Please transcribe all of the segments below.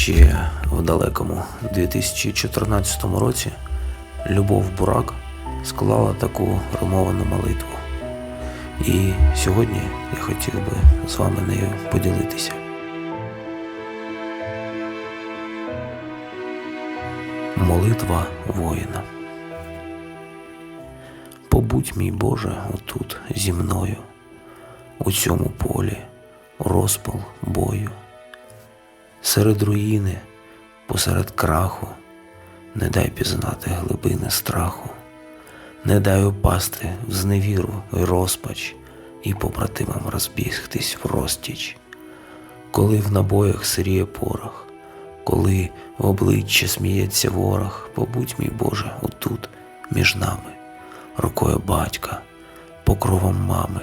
Ще в далекому 2014 році Любов Бурак склала таку римовану молитву. І сьогодні я хотів би з вами нею поділитися. Молитва воїна. Побудь, мій Боже, отут зі мною, у цьому полі, розпал бою, серед руїни, посеред краху, не дай пізнати глибини страху, не дай упасти в зневіру й розпач і побратимам розбігтись в розтіч, коли в набоях сиріє порох, коли в обличчя сміється ворог, побудь, мій Боже, отут між нами, рукою батька, покровом мами,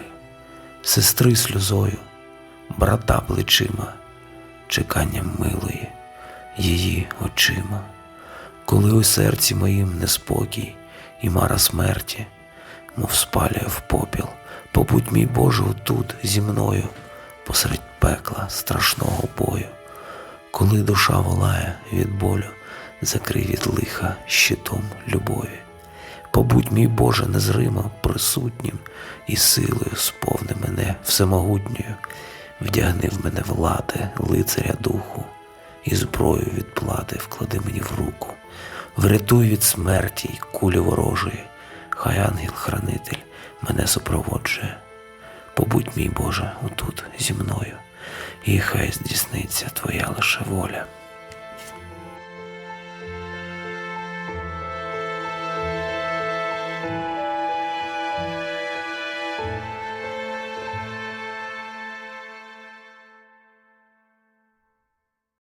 сестри сльозою, брата плечима, чеканням милої, її очима, коли у серці моїм неспокій і мара смерті, мов спалює в попіл, побудь, мій Боже, отут зі мною, посеред пекла страшного бою. Коли душа волає від болю, закрий від лиха щитом любові. Побудь, мій Боже, незримо присутнім і силою сповни мене всемогутньою, вдягни в мене влади, лицаря духу, і зброю від плати вклади мені в руку, врятуй від смерті й кулі ворожої, хай ангел-хранитель мене супроводжує. Побудь, мій Боже, отут зі мною, і хай здійсниться Твоя лише воля.